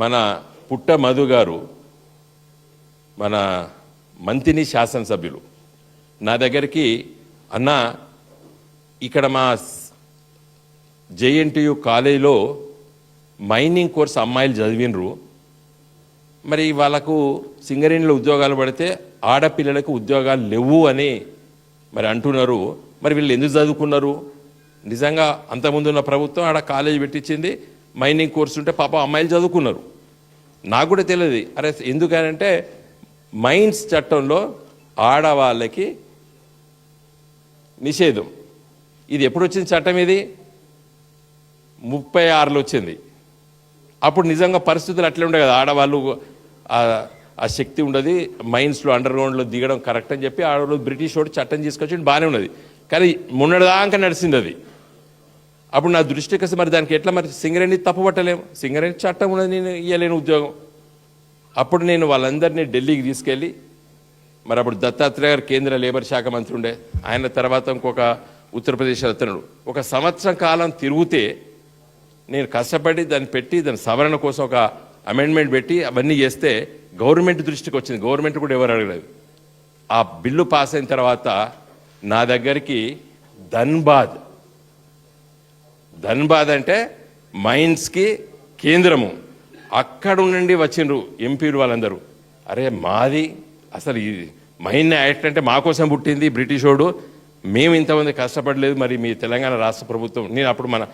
మన పుట్ట మధు గారు మన మంతిని శాసనసభ్యులు. నా దగ్గరికి అన్న ఇక్కడ మా జేఎన్టీయు కాలేజీలో మైనింగ్ కోర్స్ అమ్మాయిలు చదివినరు మరి వాళ్ళకు సింగరేణిలో ఉద్యోగాలు పడితే ఆడపిల్లలకు ఉద్యోగాలు లేవు అని మరి అంటున్నారు. మరి వీళ్ళు ఎందుకు చదువుకున్నారు? నిజంగా అంతకుముందున్న ప్రభుత్వం ఆడ కాలేజీ పెట్టించింది. మైనింగ్ కోర్స్ ఉంటే పాప అమ్మాయిలు చదువుకున్నారు. నాకు కూడా తెలియదు. అరే ఎందుకనంటే మైన్స్ చట్టంలో ఆడవాళ్ళకి నిషేధం. ఇది ఎప్పుడు వచ్చింది చట్టం ఇది? ముప్పై ఆరులో వచ్చింది. అప్పుడు నిజంగా పరిస్థితులు అట్లే ఉండే కదా. ఆడవాళ్ళు ఆ- ఆ శక్తి ఉండదు. మైన్స్లో అండర్ గ్రౌండ్లో దిగడం కరెక్ట్ అని చెప్పి ఆడవాళ్ళు బ్రిటిష్ వాడు చట్టం తీసుకొచ్చి బాగానే ఉన్నది. కానీ మొన్నటిదాకా నడిచింది అది. అప్పుడు నా దృష్టికి వస్తే మరి దానికి ఎట్లా మరి సింగరేణి తప్పుపట్టలేము. సింగరేణి చట్టం ఉన్నది నేను ఇవ్వలేను ఉద్యోగం. అప్పుడు నేను వాళ్ళందరినీ ఢిల్లీకి తీసుకెళ్ళి మరి అప్పుడు దత్తాత్రేయ గారు కేంద్ర లేబర్ శాఖ మంత్రి ఉండే. ఆయన తర్వాత ఇంకొక ఉత్తరప్రదేశ్ అతనుడు ఒక సంవత్సరం కాలం తిరిగితే నేను కష్టపడి దాన్ని పెట్టి దాని సవరణ కోసం ఒక అమెండ్మెంట్ పెట్టి అవన్నీ చేస్తే గవర్నమెంట్ దృష్టికి వచ్చింది. గవర్నమెంట్ కూడా ఎవరు అడగలేదు. ఆ బిల్లు పాస్ అయిన తర్వాత నా దగ్గరికి ధన్బాద్ ధన్బాద్ అంటే మైన్స్కి కేంద్రము. అక్కడ నుండి వచ్చిండ్రు ఎంపీలు వాళ్ళందరూ. అరే మాది అసలు ఈ మైన్ యాక్ట్ అంటే మా కోసం పుట్టింది బ్రిటిష్ వాడు మేము ఇంతమంది కష్టపడలేదు మరి మీ తెలంగాణ రాష్ట్ర ప్రభుత్వం. నేను అప్పుడు మన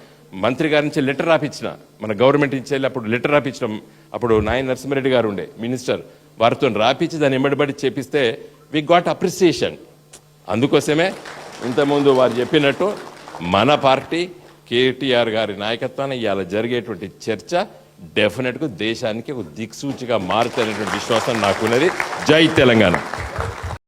మంత్రి గారి నుంచి లెటర్ రాపించిన మన గవర్నమెంట్ నుంచి వెళ్ళి అప్పుడు లెటర్ రాపించడం అప్పుడు నాయన నరసింహారెడ్డి గారు ఉండే మినిస్టర్ వారితో రాపించి దాన్ని ఎంబడిబడి చేపిస్తే వి గాట్ అప్రిసియేషన్ అందుకోసమే ఇంతకుముందు వారు చెప్పినట్టు మన పార్టీ కేటీఆర్ గారి నాయకత్వాన్ని ఇవాళ జరిగేటువంటి చర్చ డెఫినెట్గా దేశానికి ఒక దిక్సూచిగా మారుతున్నటువంటి విశ్వాసం నాకున్నది. జై తెలంగాణ.